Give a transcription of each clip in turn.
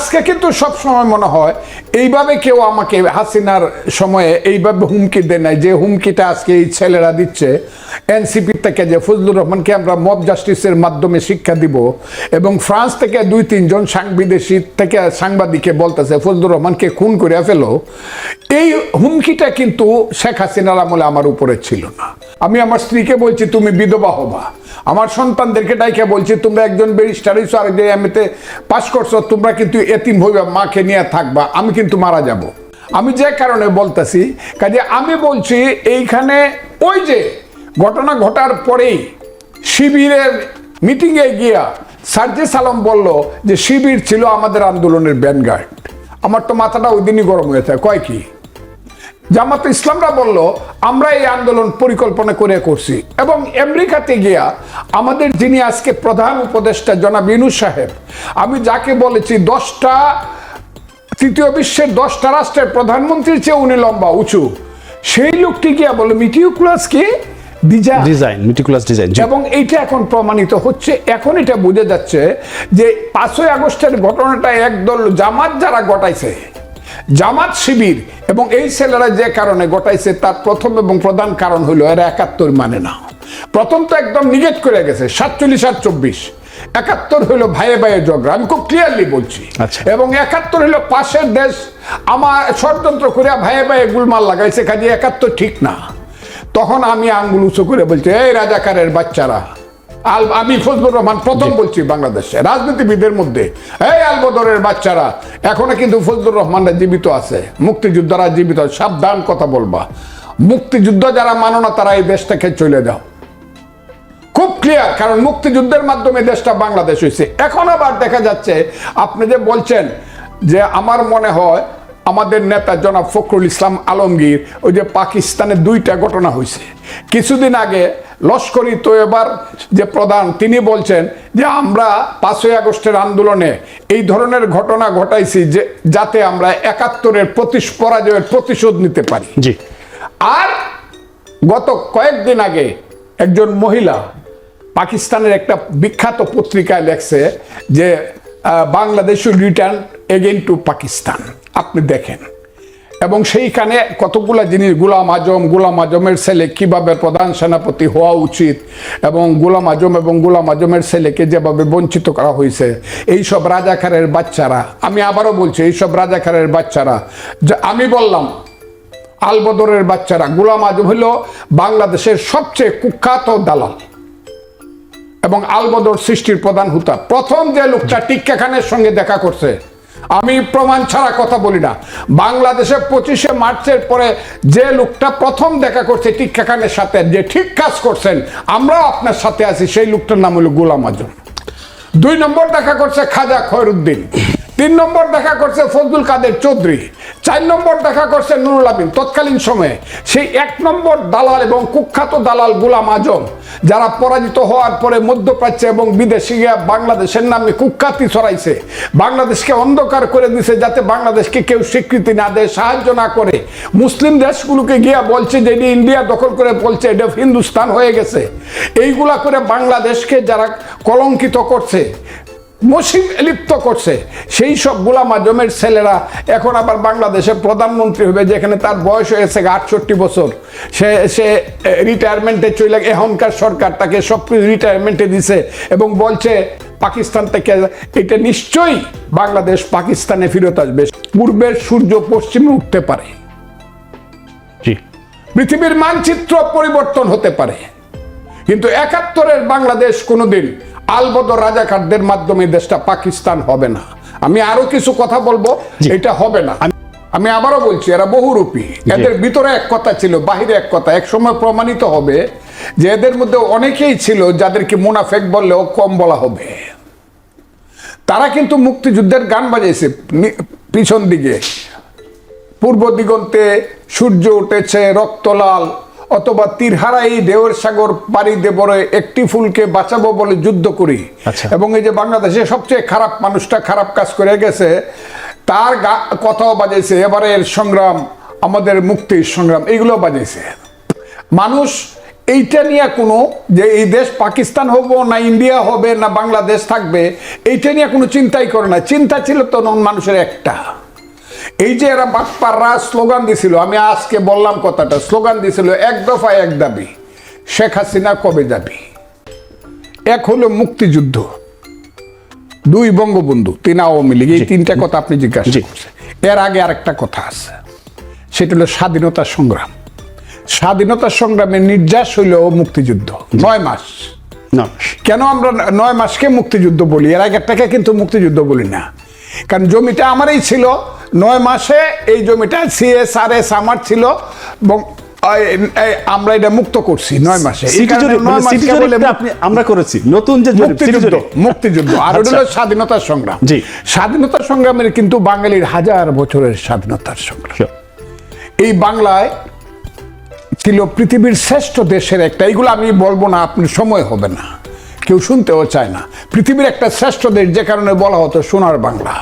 আজকে কিন্তু সব সময় মনে হয়, এইভাবে কেউ আমাকে হাসিনার সময়ে এইভাবে হুমকি দেয় নাই, যে হুমকিটা আজকে এই ছেলেরা দিচ্ছে। এনসিপি থেকে যে ফজলুর রহমানকে আমরা মব জাস্টিসের মাধ্যমে শিক্ষা দিব এবং ফ্রান্স থেকে দুই, তিনজন সাংবিদেশি থেকে সাংবাদিকে বলতেছে, ফজলুর রহমানকে খুন করিয়া ফেলো। এই হুমকিটা কিন্তু শেখ হাসিনার আমলে আমার উপরে ছিল না। আমি আমার স্ত্রীকে বলছি, তুমি বিধবা হবা। আমার সন্তানদেরকে ডাইকে বলছি, তোমরা একজন ব্যারিস্টার হইছো, আরেকজন এমএতে পাশ করছ, তোমরা কিন্তু এতিম হইবা, মাকে নিয়ে থাকবা, আমি কিন্তু মারা যাব। আমি যে কারণে বলতেছি, কাজে আমি বলছি, এইখানে ওই যে ঘটনা ঘটার পরেই শিবিরের মিটিংয়ে গিয়া সার্জেস আলম বলল যে শিবির ছিল আমাদের আন্দোলনের ব্যানগার্ড আমার তো মাথাটা ওই দিনই গরম হয়ে কয় কি? জামাত ইসলামরা বলল আমরা এই আন্দোলন পরিকল্পনা করে করছি। এবং আমেরিকাতে গিয়া আমাদের যিনি আজকে প্রধান উপদেষ্টা জনাব ইনুস সাহেব আমি যাকে বলেছি দশটা তৃতীয় বিশ্বের দশটা রাষ্ট্রের প্রধানমন্ত্রীর চেয়ে উনি লম্বা উঁচু সেই লোকটি গিয়া বলে মিটিউক্লাস কি? ডিজাইন মিটিকুলাস ডিজাইন এবং এইটা এখন প্রমাণিত হচ্ছে এখন এটা বোঝা যাচ্ছে যে পাঁচই আগস্টের ঘটনাটা একদল জামাত যারা ঘটাইছে জামাত শিবির এবং এই ছেলেরা যে কারণে ঘটাইছে তার প্রথম এবং প্রধান কারণ হলো এরা একাত্তর মানে না। প্রথম তো একদম নিগেট করে গেছে সাতচল্লিশ আর চব্বিশ। একাত্তর হলো ভাইয়ে ভাইয়ে ঝগড়া আমি খুব ক্লিয়ারলি বলছি। আচ্ছা। এবং একাত্তর হলো পাশের দেশ আমার ষড়যন্ত্র করে ভাইয়ে ভাইয়ে গুলমাল লাগাইছে কাজে একাত্তর ঠিক না। তখন আমি আঙ্গুল উঁচু করে বলছি এই রাজাকারের বাচ্চারা আমি ফজলুর রহমান প্রথম বলছি বাংলাদেশে রাজনীতিবিদের মধ্যে। এই আলবদরের বাচ্চারা এখনও কিন্তু ফজলুর রহমানরা জীবিত আছে। মুক্তিযোদ্ধারা জীবিত সাবধান কথা বলবা। মুক্তিযুদ্ধ যারা মানো না তারা এই দেশ থেকে চলে যাও। খুব ক্লিয়ার কারণ মুক্তিযুদ্ধের মাধ্যমে দেশটা বাংলাদেশ হয়েছে। এখন আবার দেখা যাচ্ছে আপনি যে বলছেন যে আমার মনে হয় আমাদের নেতা জনাব ফখরুল ইসলাম আলমগীর ওই যে পাকিস্তানে দুইটা ঘটনা হয়েছে। কিছুদিন আগে লস্করি তো এবার যে প্রধান তিনি বলছেন যে আমরা পাঁচই আগস্টের আন্দোলনে এই ধরনের ঘটনা ঘটাইছি যে যাতে আমরা একাত্তরের প্রতিশ পরাজয়ের প্রতিশোধ নিতে পারি। জি। আর গত কয়েকদিন আগে একজন মহিলা পাকিস্তানের একটা বিখ্যাত পত্রিকায় লেখছে যে Bangladesh return again to Pakistan. আপনি দেখেন। এবং সেইখানে কতগুলা জিনিস, গুলাম আজম, গুলাম আজমের ছেলে কীভাবে প্রধান সেনাপতি হওয়া উচিত এবং গুলাম আজম এবং গুলাম আজমের ছেলেকে যেভাবে বঞ্চিত করা হয়েছে, এইসব রাজাকারের বাচ্চারা, আমি আবারও বলছি, এইসব রাজাকারের বাচ্চারা, যে আমি বললাম, আলবদরের বাচ্চারা, গুলাম আজম হইল বাংলাদেশের সবচেয়ে কুখ্যাত দালাল। এবং আলবদর সৃষ্টির প্রধান হুতা। প্রথম যে লোকটা টিক্কা খানের সঙ্গে দেখা করছে, আমি প্রমাণ ছাড়া কথা বলি না। বাংলাদেশে পঁচিশে মার্চের পরে যে লোকটা প্রথম দেখা করছে টিক্কা খানের সাথে, যে ঠিক কাজ করছেন, আমরাও আপনার সাথে আছি, সেই লোকটার নাম হলো গোলাম আজম। দুই নম্বর দেখা করছে খাজা খয়রুদ্দিন। তিন নম্বর দেখা করছে ফজলুল কাদের চৌধুরী। চার নম্বর দেখা করছে নুরুল আমিন, তৎকালীন সময়ে। সেই এক নম্বর দালাল এবং কুখ্যাত দালাল গুলাম আজম, যারা পরাজিত হওয়ার পরে মধ্যপ্রাচ্যে এবং বিদেশে গিয়ে বাংলাদেশের নামে কুখ্যাতি ছড়াইছে, বাংলাদেশকে অন্ধকার করে দিছে যাতে বাংলাদেশকে কেউ স্বীকৃতি না দেয়, সাহায্য না করে। মুসলিম দেশগুলোকে গিয়া বলছে যে ইন্ডিয়া দখল করে বলছে এটা হিন্দুস্তান হয়ে গেছে। এইগুলা করে বাংলাদেশকে যারা কলঙ্কিত করছে মসিম লিপ্ত করছে। সেই সব গোলাম আজমের ছেলেরা এখন আবার বাংলাদেশের প্রধানমন্ত্রী হবে যেখানে তার বয়স হয়েছে আটষট্টি বছর। সে সে রিটায়ারমেন্টে চলে এখনকার সরকার তাকে সব রিটায়ারমেন্টে দিছে এবং বলছে পাকিস্তান থেকে এটা নিশ্চয়ই বাংলাদেশ পাকিস্তানে ফিরত আসবে। পূর্বের সূর্য পশ্চিমে উঠতে পারে। পৃথিবীর মানচিত্র পরিবর্তন হতে পারে। কিন্তু একাত্তরের বাংলাদেশ কোনোদিন আলবদর রাজাকারদের মাধ্যমে দেশটা পাকিস্তান হবে না। আমি আরও কিছু কথা বলব এটা হবে না। আমি আবারও বলছি এরা বহুরূপী। এদের ভিতরে এক কথা ছিল বাহিরে এক কথা। এক সময় প্রমাণিত হবে যে এদের মধ্যে অনেকেই ছিল যাদেরকে মুনাফেক বললেও কম বলা হবে। তারা কিন্তু মুক্তিযুদ্ধের গান বাজাইছে পিছন দিকে। পূর্ব দিগন্তে সূর্য উঠেছে রক্তলাল। অথবা তীরহারাই ঢেউয়ের সাগর পাড়ি দেবরে একটি ফুলকে বাঁচাবো বলে যুদ্ধ করি। আচ্ছা। এবং এই যে বাংলাদেশে সবচেয়ে খারাপ মানুষটা খারাপ কাজ করে গেছে তার কথাও বাজাইছে এবারের সংগ্রাম আমাদের মুক্তির সংগ্রাম এইগুলো বাজাইছে। মানুষ এইটা নিয়ে কোনো যে এই দেশ পাকিস্তান হব না ইন্ডিয়া হবে না বাংলাদেশ থাকবে এইটা নিয়ে কোনো চিন্তাই করে না। চিন্তা ছিল তো নন মানুষের একটা। এই যে এরা বাটপাররা স্লোগান দিছিল আমি আজকে বললাম কথাটা স্লোগান দিছিল এক দফা এক দাবি শেখ হাসিনা কবে যাবি? এক হলো মুক্তিযুদ্ধ দুই বঙ্গবন্ধু তিন আওয়ামী লীগ এই তিনটা কথা আপনি জিজ্ঞাসা করছেন। এর আগে আরেকটা কথা আছে সেটা হলো স্বাধীনতা সংগ্রাম। স্বাধীনতা সংগ্রামে নির্যাস হইল মুক্তিযুদ্ধ নয় মাস। কেন আমরা নয় মাসকে মুক্তিযুদ্ধ বলি? এর আগেরটাকে কিন্তু মুক্তিযুদ্ধ বলি না। কারণ জমিটা আমারই ছিল। নয় মাসে এই জমিটা সিএসআরএস আমার ছিল এবং আমরা এটা মুক্ত করছি নয় মাসে। মানে আমরা করেছি। নতুন যে মুক্তিযুদ্ধ মুক্তিযুদ্ধ। আর ওটা আচ্ছা। হলো স্বাধীনতা সংগ্রাম। জি। স্বাধীনতা সংগ্রামের কিন্তু বাঙালির হাজার বছরের স্বাধীনতার সংগ্রাম। এই বাংলায় ছিল পৃথিবীর শ্রেষ্ঠ দেশের একটা। এইগুলো আমি বলব না আপনার সময় হবে না। কেউ শুনতেও চায় না। পৃথিবীর একটা শ্রেষ্ঠ দেশ যে কারণে বলা হতো সোনার বাংলা।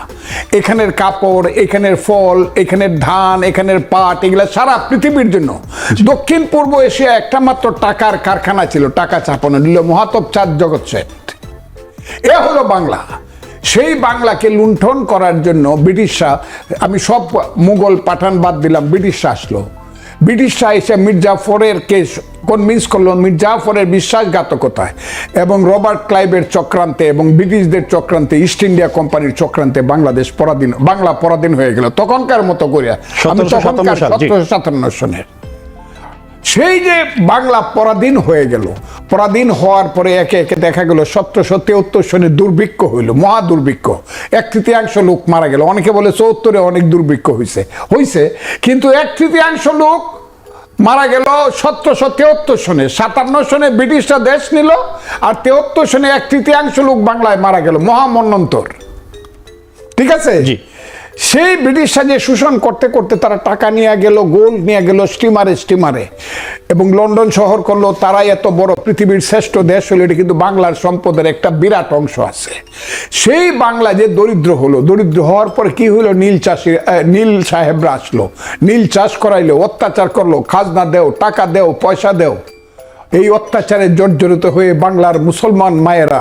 এখানের কাপড় এখানের ফল এখানের ধান এখানের পাট এগুলো সারা পৃথিবীর জন্য। দক্ষিণ পূর্ব এশিয়া একটা মাত্র টাকার কারখানা ছিল টাকা চাপানো নিল মহাতব চাঁদ জগৎ শেঠ এ হলো বাংলা। সেই বাংলাকে লুণ্ঠন করার জন্য ব্রিটিশরা আমি সব মুঘল পাঠান বাদ দিলাম ব্রিটিশরা আসলো। ব্রিটিশরা এসে মির্জাফরের কেস কনভিন্স করল মির্জাফরের বিশ্বাসঘাতকতায়। এবং রবার্ট ক্লাইবের চক্রান্তে এবং ব্রিটিশদের চক্রান্তে ইস্ট ইন্ডিয়া কোম্পানির চক্রান্তে বাংলাদেশ পরাধীন বাংলা পরাধীন হয়ে গেল। তখনকার মতো করিয়া আমি 1757 তখনকার সতেরোশো সাতান্ন সনের। সেই যে বাংলা পরাধীন হয়ে গেল পরাধীন হওয়ার পরে একে একে দেখা গেল সতেরোশো তেহত্তর সনে দুর্ভিক্ষ হইল, মহা দুর্ভিক্ষ। এক তৃতীয়াংশ লোক মারা গেল। অনেকে বলে চৌত্তরে অনেক দুর্ভিক্ষ হয়েছে হয়েছে কিন্তু এক তৃতীয়াংশ লোক মারা গেল সতেরোশো তেহত্তর সনে সাতান্ন সনে ব্রিটিশরা দেশ নিল আর তেহত্তর সনে এক তৃতীয়াংশ লোক বাংলায় মারা গেল মহামন্বন্তর। ঠিক আছে? জি। সেই ব্রিটিশরা যে শোষণ করতে করতে তারা টাকা নিয়ে গেল গোল্ড নিয়ে গেল স্টিমারে স্টিমারে এবং লন্ডন শহর করল, তারাই এত বড় পৃথিবীর শ্রেষ্ঠ দেশ হলো, এটা কিন্তু বাংলার সম্পদের একটা বিরাট অংশ আছে। সেই বাংলা যে দরিদ্র হলো, দরিদ্র হওয়ার পর কি হলো? নীল চাষি নীল সাহেবরা আসলো। নীল চাষ করাইলো, অত্যাচার করল, খাজনা দেও, টাকা দেও, পয়সা দেও। এই অত্যাচারে জর্জরিত হয়ে বাংলার মুসলমান মায়েরা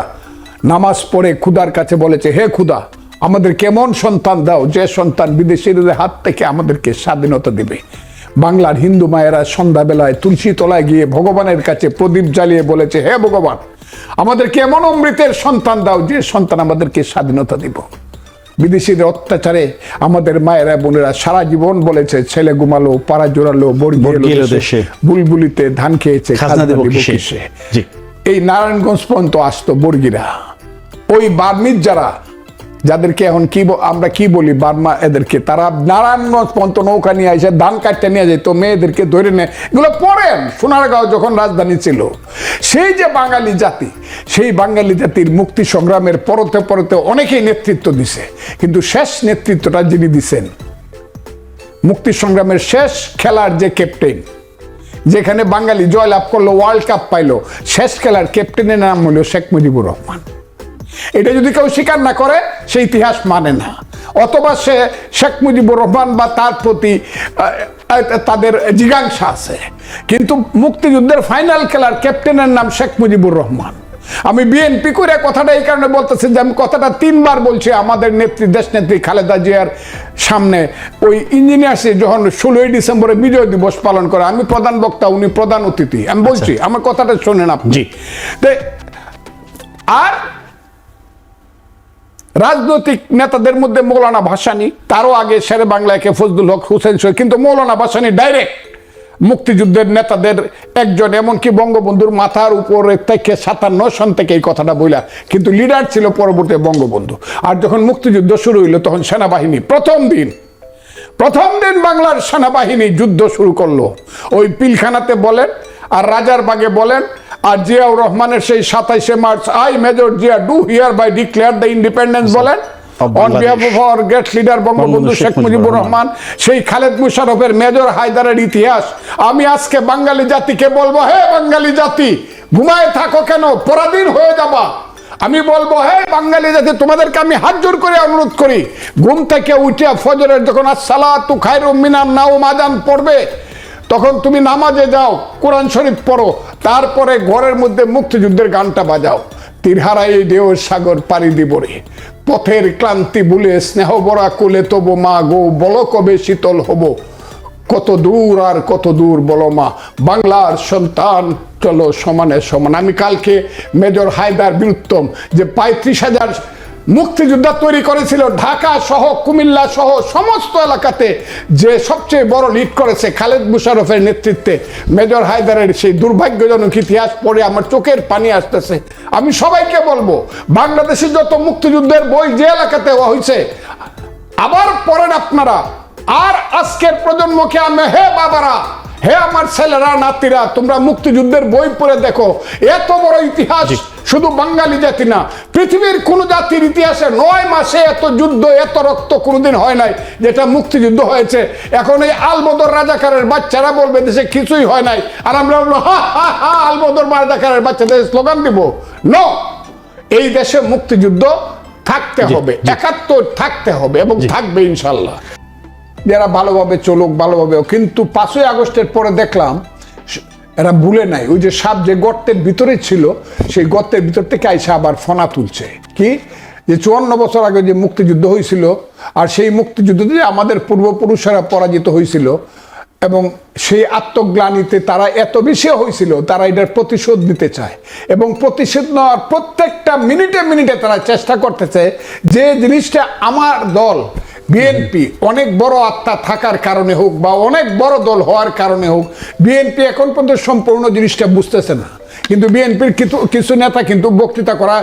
নামাজ পড়ে খুদার কাছে বলেছে, হে খুদা আমাদের কেমন সন্তান দাও যে সন্তান বিদেশিদের হাত থেকে আমাদেরকে স্বাধীনতা দিবে। বাংলার হিন্দু মায়েরা সন্ধ্যাবেলায় তুলসী তলায় গিয়ে ভগবানের কাছে প্রদীপ জ্বালিয়ে বলেছে হে ভগবান আমাদেরকে এমন অমৃতের সন্তান দাও যে সন্তান আমাদেরকে স্বাধীনতা দিব। বিদেশিদের অত্যাচারে আমাদের মায়েরা বোনেরা সারা জীবন বলেছে ছেলে ঘুমালো পাড়া জোড়ালো। বুলবুলিতে ধান খেয়েছে। এই নারায়ণগঞ্জ পর্যন্ত আসতো বর্গিরা। ওই বার্মিজ যারা যাদেরকে এখন কি আমরা কি বলি, বার্মা এদেরকে, তারা নারায়ণগঞ্জ পর্যন্ত নৌকা নিয়ে এসে ধান কাটতে নিয়ে যেত মেয়েদেরকে ধরে নেয় এগুলো পড়েন সোনারগাঁও যখন রাজধানী ছিল। সেই যে বাঙালি জাতি, সেই বাঙালি জাতির মুক্তি সংগ্রামের পরতে পরতে অনেকেই নেতৃত্ব দিছে। কিন্তু শেষ নেতৃত্বটা যিনি দিছেন, মুক্তি সংগ্রামের শেষ খেলার যে ক্যাপ্টেন যেখানে বাঙালি জয়লাভ করল ওয়ার্ল্ড কাপ পাইলো, শেষ খেলার ক্যাপ্টেনের নাম হলো শেখ মুজিবুর রহমান। এটা যদি কেউ স্বীকার না করে সে ইতিহাস মানে না। অথবা সে শেখ মুজিবুর রহমান বা তার প্রতি তাদের জিজ্ঞাসা আছে। কিন্তু মুক্তিযুদ্ধের ফাইনাল খেলার ক্যাপ্টেনের নাম শেখ মুজিবুর রহমান। আমি বিএনপি করে কথাটা এই কারণে বলতেছি যে আমি কথাটা তিনবার বলছি আমাদের নেত্রী দেশ নেত্রী খালেদা জিয়ার সামনে। ওই ইঞ্জিনিয়ার্সে যখন ষোলোই ডিসেম্বরে বিজয় দিবস পালন করে আমি প্রধান বক্তা উনি প্রধান অতিথি। আমি বলছি আমার কথাটা শোনেন আপনি। তো আর রাজনৈতিক নেতাদের মধ্যে মৌলানা ভাসানি, তারও আগে শেরে বাংলাকে ফজলুল হক হুসেন সৈয়দ কিন্তু মৌলানা ভাসানি ডাইরেক্ট মুক্তিযুদ্ধের নেতাদের একজন, এমনকি বঙ্গবন্ধুর মাথার উপরে থেকে সাতান্ন সন থেকে এই কথাটা বইলা, কিন্তু লিডার ছিল পরবর্তী বঙ্গবন্ধু। আর যখন মুক্তিযুদ্ধ শুরু হইল, তখন সেনাবাহিনী প্রথম দিন প্রথম দিন বাংলার সেনাবাহিনী যুদ্ধ শুরু করল। ওই পিলখানাতে বলেন আর রাজার বাগে বলেন আর জিয়াউর রহমানের সেই সাতাইশে March I major Zia do hereby declare the independence বলেন। On behalf of our great leader Bangabandhu Sheikh Mujibur Rahman. সেই খালেদ মুশারফের মেজর হায়দারের ইতিহাস। আমি আজকে বাঙালি জাতিকে বলব হে বাঙালি জাতি ঘুমায় থাকো কেন? পরাধীন হয়ে যাবা। আমি বলব হে বাঙালি জাতি তোমাদেরকে আমি হাত জোর করে অনুরোধ করি ঘুম থেকে উঠে ফজরের যখন আসসালাতু খায়রুম মিনান নাও মাজান পড়বে তখন তুমি নামাজে যাও, কোরআন শরীফ পড়ো, তারপরে ঘরের মধ্যে মুক্তিযুদ্ধের গানটা বাজাও। তীরহারা এই সাগর পাড়ি দিব রে। পথের ক্লান্তি ভুলে স্নেহ বরা কোলে তবু মা গো, বল কবে শীতল হব? কত দূর আর কত দূর বলো মা। বাংলার সন্তান, চলো সমানে সমান। আমি কালকে মেজর হায়দার বীরুত্তম যে পঁয়ত্রিশ হাজার মুক্তিযোদ্ধা তৈরি করেছিল ঢাকা সহ, কুমিল্লা সহ সমস্ত এলাকাতে, যে সবচেয়ে বড় লিড করেছে খালেদ মুশারফের নেতৃত্বে। মেজর হায়দারের সেই দুর্ভাগ্যজনক ইতিহাস পড়ে আমার চোখের পানি আসতেছে। আমি সবাইকে বলব বাংলাদেশে যত মুক্তিযুদ্ধের বই যে এলাকাতে হয়েছে, আবার পড়েন আপনারা। আর আজকের প্রজন্মকে আমি হে বাবারা হে আমার ছেলেরা নাতিরা তোমরা মুক্তিযুদ্ধের বই পড়ে দেখো। এত বড় ইতিহাস শুধু বাঙালি জাতি না পৃথিবীর কোন জাতির ইতিহাসে নয় মাসে এত যুদ্ধ এত রক্ত কোনোদিন হয় নাই যেটা মুক্তিযুদ্ধ হয়েছে। এখন এই আলবদর রাজাকারের বাচ্চারা বলবে দেশে কিছুই হয় নাই। আর আমরা বলব হা হা হা আলবদর রাজাকারের বাচ্চাদের স্লোগান দিব। ন এই দেশে মুক্তিযুদ্ধ থাকতে হবে একাত্তর থাকতে হবে এবং থাকবে ইনশাল্লাহ। যারা ভালোভাবে চলুক, ভালোভাবে কিন্তু পাঁচই আগস্টের পরে দেখলাম এরা ভুলে নাই। ওই যে সাপ যে গর্তের ভিতরে ছিল, সেই গর্তের ভিতর থেকে আইসা আবার ফনা তুলছে। কি? যে চুয়ান্ন বছর আগে যে মুক্তিযুদ্ধ হয়েছিল, আর সেই মুক্তিযুদ্ধে যে আমাদের পূর্বপুরুষেরা পরাজিত হয়েছিল, এবং সেই আত্মগ্লানিতে তারা এত বেশি হয়েছিল, তারা এটার প্রতিশোধ নিতে চায়। এবং প্রতিশোধ নেওয়ার প্রত্যেকটা মিনিটে মিনিটে তারা চেষ্টা করতেছে, যে জিনিসটা আমার দল বিএনপি অনেক বড় আত্মা থাকার কারণে হোক বা অনেক বড় দল হওয়ার কারণে হোক বিএনপি এখন পর্যন্ত সম্পূর্ণ জিনিসটা বুঝতেছে না। কিন্তু বিএনপির কিছু কিছু নেতা কিন্তু বক্তৃতা করা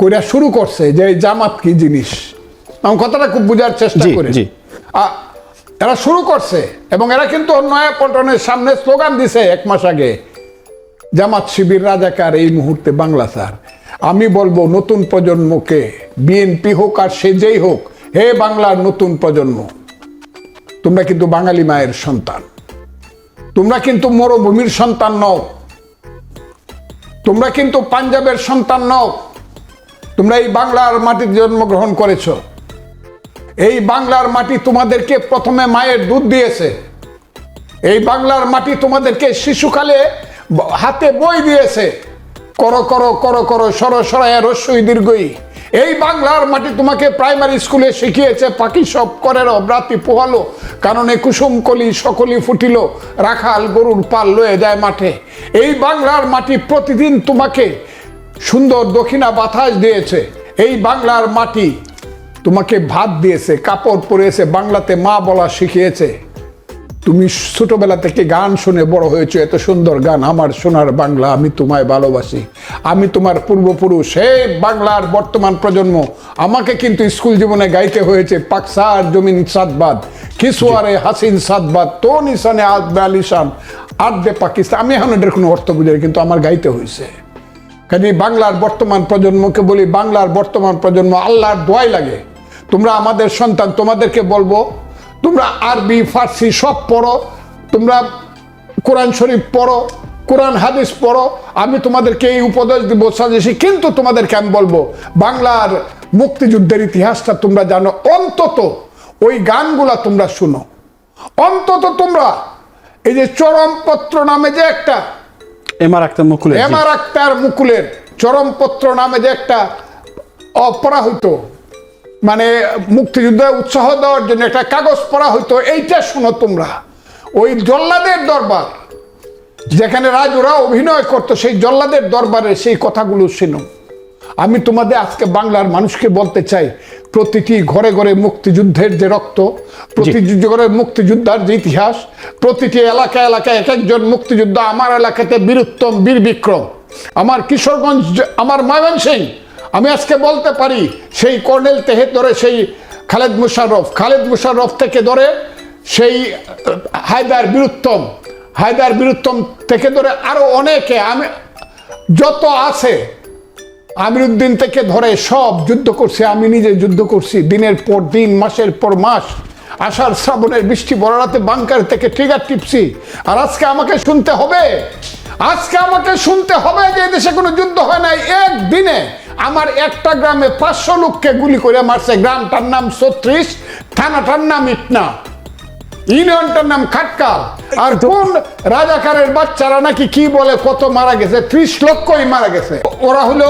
কইরা শুরু করছে যে এই জামাত কি জিনিস। আমি কথাটা খুব বোঝার চেষ্টা করি। এরা শুরু করছে এবং এরা কিন্তু নয়া পল্টনের সামনে স্লোগান দিছে এক মাস আগে জামাত শিবির রাজাকার এই মুহূর্তে বাংলা স্যার। আমি বলব নতুন প্রজন্মকে বিএনপি হোক আর সে যেই হোক হে বাংলার নতুন প্রজন্ম, তোমরা কিন্তু বাঙালি মায়ের সন্তান। তোমরা কিন্তু মরুভূমির সন্তান নও। তোমরা কিন্তু পাঞ্জাবের সন্তান নও। তোমরা এই বাংলার মাটিতে জন্মগ্রহণ করেছ। এই বাংলার মাটি তোমাদেরকে প্রথমে মায়ের দুধ দিয়েছে। এই বাংলার মাটি তোমাদেরকে শিশুকালে হাতে বই দিয়েছে। করো করো করো করো, সর সরায় রস্যই দীর্ঘই। এই বাংলার মাটি তোমাকে প্রাইমারি স্কুলে শিখিয়েছে পাখি সব করের ব্রাতি পোহালো, কারণে কুসুম কলি সকলি ফুটিল, রাখাল গরুর পাল লয়ে যায় মাঠে। এই বাংলার মাটি প্রতিদিন তোমাকে সুন্দর দক্ষিণা বাতাস দিয়েছে। এই বাংলার মাটি তোমাকে ভাত দিয়েছে, কাপড় পরিয়েছে বাংলাতে মা বলা শিখিয়েছে। তুমি ছোটবেলা থেকে গান শুনে বড় হয়েছো, এত সুন্দর গান, আমার সোনার বাংলা, আমি তোমায় ভালোবাসি। আমি তোমার পূর্বপুরুষ, হে বাংলার বর্তমান প্রজন্ম, আমাকে কিন্তু স্কুল জীবনে গাইতে হয়েছে পাকসার জমিন সাদবাদ খিসুয়ারে হাসিন সাদবাদ তো নিশানে আদবে আলিশান আদবে পাকিস্তান। আমি এখন এটার কোনো অর্থ বুঝি কিন্তু আমার গাইতে হয়েছে। কাজে বাংলার বর্তমান প্রজন্মকে বলি, বাংলার বর্তমান প্রজন্ম, আল্লাহর দোয়াই লাগে। তোমরা আমাদের সন্তান, তোমাদেরকে বলব তোমরা আরবি ফার্সি সব পড়ো তোমরা কোরআন শরীফ পড়ো কোরআন হাদিস পড়ো আমি তোমাদেরকে এই উপদেশ দিব সাজেছি কিন্তু তোমাদেরকে আমি বলব বাংলার মুক্তিযুদ্ধের ইতিহাসটা তোমরা জানো অন্তত ওই গানগুলা তোমরা শুনো অন্তত তোমরা এই যে চরমপত্র নামে যে একটা এমআর আক্তার মুকুলের। এমআর আক্তার মুকুলের চরমপত্র নামে যে একটা অপরা হইতো মানে মুক্তিযুদ্ধে উৎসাহ দেওয়ার জন্য একটা কাগজ পড়া হইতো এইটা শোনো তোমরা। ওই জল্লাদের দরবার যেখানে রাজুরা অভিনয় করতো সেই জল্লাদের দরবারে সেই কথাগুলো শুনো। আমি তোমাদের আজকে বাংলার মানুষকে বলতে চাই প্রতিটি ঘরে ঘরে মুক্তিযুদ্ধের যে রক্ত প্রতিটি ঘরে মুক্তিযোদ্ধার যে ইতিহাস প্রতিটি এলাকা এলাকায় এক একজন মুক্তিযোদ্ধা আমার এলাকাতে বীরুত্তম বীর বিক্রম। আমার কিশোরগঞ্জ আমার ময়মনসিং আমি আজকে বলতে পারি, সেই কর্নেল তেহে ধরে সেই খালেদ মুশাররফ খালেদ মুশাররফ থেকে ধরে সেই হায়দার বীরুত্তম হায়দার বীরুত্তম থেকে ধরে আরও অনেকে, আমি, যত আছে, আমিরুদ্দিন থেকে ধরে সব যুদ্ধ করছি, আমি নিজে যুদ্ধ করছি, দিনের পর দিন, মাসের পর মাস, আষাঢ় শ্রাবণের বৃষ্টি বড় রাতে বাংকার থেকে ট্রিগার টিপছি। আর আজকে আমাকে শুনতে হবে, আজকে আমাকে শুনতে হবে যে দেশে কোনো যুদ্ধ হয় নাই, একদিনে আমার একটা গ্রামে পাঁচশো লোককে গুলি করে মারছে। গ্রামটার নাম ছত্রিশ থানাটার নাম ইটনা। ইউনিয়নটার নাম খাটকাল। আর কোন রাজাকারের বাচ্চারা নাকি কি বলে কত মারা গেছে? ত্রিশ লক্ষই মারা গেছে। ওরা হলো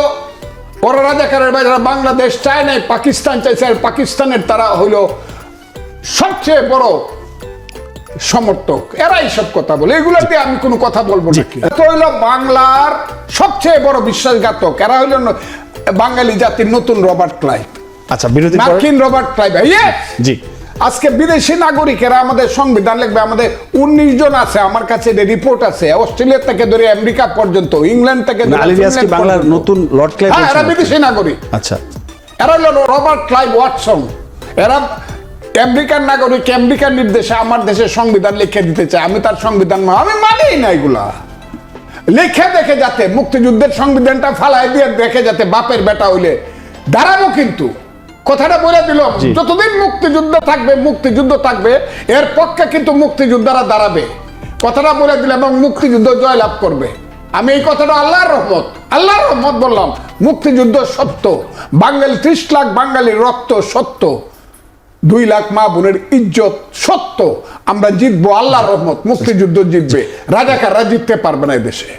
ওরা রাজাকারের বাচ্চারা বাংলাদেশ চায় নাই পাকিস্তান চাইছে। আর পাকিস্তানের তারা হলো সবচেয়ে বড় সমর্থক। এরাই সব কথা বলে। এগুলোতে আমি কোনো কথা বলব না তো হইল বাংলার সবচেয়ে বড় বিশ্বাসঘাতক। এরা হইল বাঙালি জাতির নতুন রবার্ট ক্লাইভ। আচ্ছা পরে- মার্কিন রবার্ট ক্লাইভ। Yes! জি। আজকে বিদেশি নাগরিকেরা আমাদের সংবিধান লিখবে আমাদের উনিশ জন আছে আমার কাছে রিপোর্ট আছে অস্ট্রেলিয়া থেকে ধরে আমেরিকা পর্যন্ত ইংল্যান্ড থেকে বাংলার নতুন লর্ড ক্লাইভ হ্যাঁ এরা বিদেশি নাগরিক। আচ্ছা। এরা হলো রবার্ট ক্লাইভ ওয়াটসন। এরা আমেরিকান নাগরিক আমেরিকার নির্দেশে আমার দেশের সংবিধান লিখে দিতে চায় আমি তার সংবিধান আমি মানি না এগুলা। লিখে দেখে যাতে মুক্তিযুদ্ধের সংবিধানটা ফালাই দিয়ে দেখে যাতে বাপের বেটা হইলে। দাঁড়াবো কিন্তু। কথাটা বলে দিল যতদিন মুক্তিযুদ্ধ থাকবে মুক্তিযুদ্ধ থাকবে এর পক্ষে কিন্তু মুক্তিযোদ্ধারা দাঁড়াবে। কথাটা বলে দিল এবং মুক্তিযুদ্ধ জয়লাভ করবে। আমি এই কথাটা আল্লাহর রহমত আল্লাহর রহমত বললাম মুক্তিযুদ্ধ সত্য। বাঙালি ত্রিশ লাখ বাঙালির রক্ত সত্য। দুই লাখ মা বোনের ইজ্জত সত্য। আমরা জিতবো আল্লাহ রহমত, মুক্তিযুদ্ধ জিতবে। রাজাকাররা জিততে পারবে না দেশে।